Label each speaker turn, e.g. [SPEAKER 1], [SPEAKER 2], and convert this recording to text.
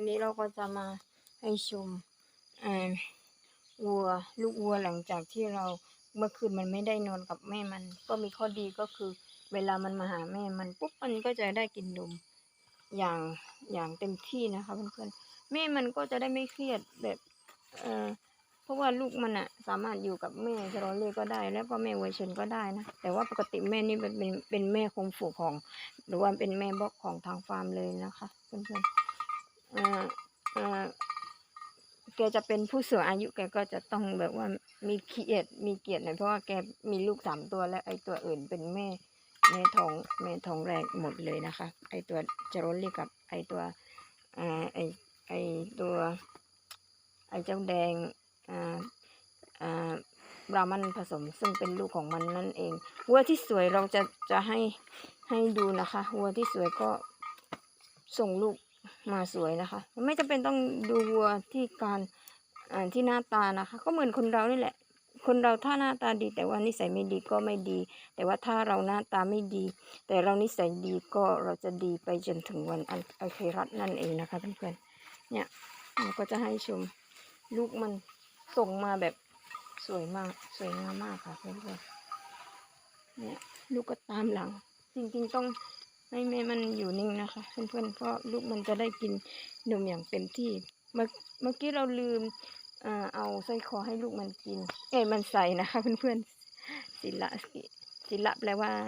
[SPEAKER 1] วันนี้เราก็จะมาให้ชมอ่าวัวลูกวัวหลังจากที่เราเมื่อคืนมันไม่ได้นอนกับแม่มัน ก็มีข้อดีก็คือ เวลามันมาหาแม่มันปุ๊บมันก็จะได้กินนมอย่างอย่างเต็มที่นะคะเพื่อนๆแม่มันก็จะได้ไม่เครียดแบบเออเพราะว่าลูกมันอะสามารถอยู่กับแม่ชะลอเล่ก็ได้ แล้วก็แม่เวอร์ชนก็ได้นะแต่ว่าปกติแม่นี่เป็นเป็นเป็นแม่คงฝูของ หรือว่าเป็นแม่บล็อกของทางฟาร์มเลยนะคะเพื่อนๆ แกจะเป็นผู้สูงอายุแกก็จะต้องแบบว่ามีเกียรติมีเกียรติหน่อยเพราะว่าแกมีลูกสามตัวแล้วไอ้ตัวอื่นเป็นแม่แม่ท้องแม่ท้องแรกหมดเลยนะคะ ไอ้ตัวจรลี่กับไอ้ตัวไอ้ไอ้ตัว ไอ้เจ้าแดงอ่าอ่าบรามันผสมซึ่งเป็นลูกของมันนั่นเองวัวที่สวยเราจะจะให้ให้ดูนะคะวัวที่สวยก็ส่งลูก มาสวยนะคะ ไม่จำเป็นต้องดูวัวที่การที่หน้าตานะคะ ก็เหมือนคนเรานี่แหละ คนเราถ้าหน้าตาดี แต่ว่านิสัยไม่ดีก็ไม่ดี แต่ว่าถ้าเราหน้าตาไม่ดี แต่เรานิสัยดีก็เราจะดีไปจนถึงวันอันอัครัตนั่นเองนะคะเพื่อนๆเนี่ยเราก็จะให้ชมลูกมันส่งมาแบบสวยมากสวยงามมากค่ะเพื่อนๆเนี่ยลูกก็ตามหลัง จริงๆต้อง ให้แม่มันอยู่นิ่งนะคะเพื่อนๆเพราะลูกมันจะได้กินนมอย่างเต็มที่ เมื่อเมื่อกี้เราลืมเอ่อเอาสร้อยคอให้ลูกมันกิน เอ้ยมันใส่นะคะ เพื่อนๆศิละศิละแปลว่า